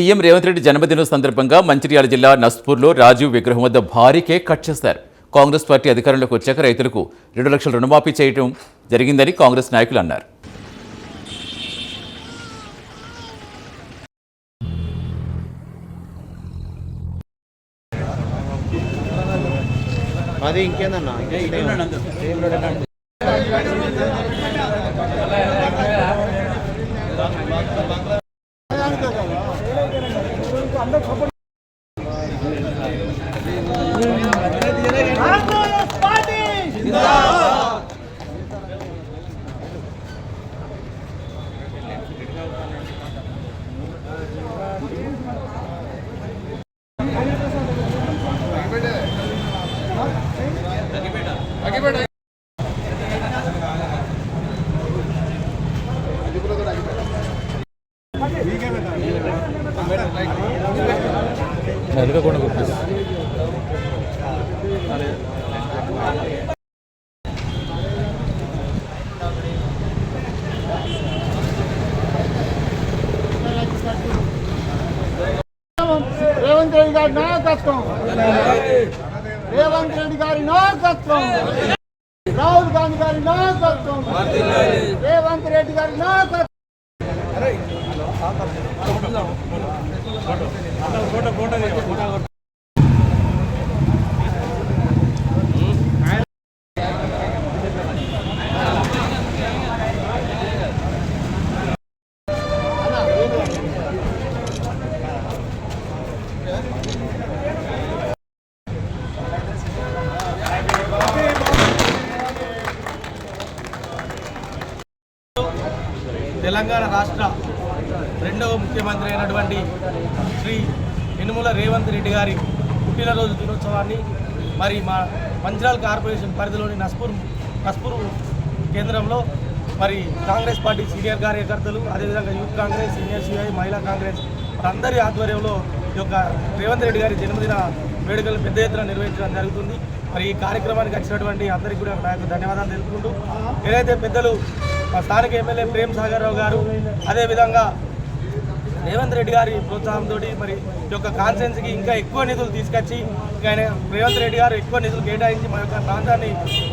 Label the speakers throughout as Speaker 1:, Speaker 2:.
Speaker 1: CM Revanth Reddy జన్మదినం సందర్భంగా మంచిర్యాల జిల్లా నస్పూర్లో రాజీవ్ విగ్రహం వద్ద భారీ కేక్ కట్ చేశారు. కాంగ్రెస్ పార్టీ అధికారంలోకి వచ్చాక రైతులకు రెండు లక్షల రుణమాఫీ చేయడం జరిగిందని కాంగ్రెస్ నాయకులు అన్నారు.
Speaker 2: అది ఇంకేందన్నా?
Speaker 3: రేవంత్ రెడ్డి గారి నాయకత్వం రేవంత్ రెడ్డి గారి నాయకత్వం రాహుల్ గాంధీ గారి నాయకత్వం రేవంత్ రెడ్డి గారి నాయకత్వం
Speaker 4: తెలంగాణ రాష్ట్ర రెండవ ముఖ్యమంత్రి అయినటువంటి శ్రీ యనుమల రేవంత్ రెడ్డి గారి పుట్టినరోజు దినోత్సవాన్ని మరి మా మంచిర్యాల కార్పొరేషన్ పరిధిలోని నస్పూర్ నస్పూర్ కేంద్రంలో మరి కాంగ్రెస్ పార్టీ సీనియర్ కార్యకర్తలు అదేవిధంగా యూత్ కాంగ్రెస్ సీనియర్ సిఐ మహిళా కాంగ్రెస్ అందరి ఆధ్వర్యంలో ఈ యొక్క రేవంత్ రెడ్డి గారి జన్మదిన వేడుకలు పెద్ద ఎత్తున నిర్వహించడం జరుగుతుంది. మరి ఈ కార్యక్రమానికి వచ్చినటువంటి అందరికీ కూడా నా యొక్క ధన్యవాదాలు తెలుపుకుంటూ ఏదైతే పెద్దలు మా స్థానిక ఎమ్మెల్యే ప్రేమ్ సాగర్ రావు గారు అదేవిధంగా రేవంత్ రెడ్డి గారి ప్రోత్సాహంతో మరి ఈ యొక్క కాన్ఫరెన్స్కి ఇంకా ఎక్కువ నిధులు తీసుకొచ్చి ఇంకా ఆయన రేవంత్ రెడ్డి గారు ఎక్కువ నిధులు కేటాయించి మా యొక్క ప్రాంతాన్ని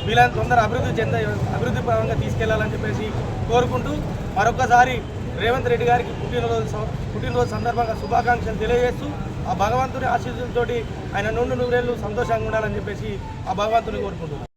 Speaker 4: వీళ్ళని తొందర అభివృద్ధి చెంద అభివృద్ధి పరంగా తీసుకెళ్ళాలని చెప్పేసి కోరుకుంటూ మరొకసారి రేవంత్ రెడ్డి గారికి పుట్టినరోజు పుట్టినరోజు సందర్భంగా శుభాకాంక్షలు తెలియజేస్తూ ఆ భగవంతుని ఆశీస్సులతోటి ఆయన నుండి నూరేళ్ళు సంతోషంగా ఉండాలని చెప్పేసి ఆ భగవంతుని కోరుకుంటున్నాను.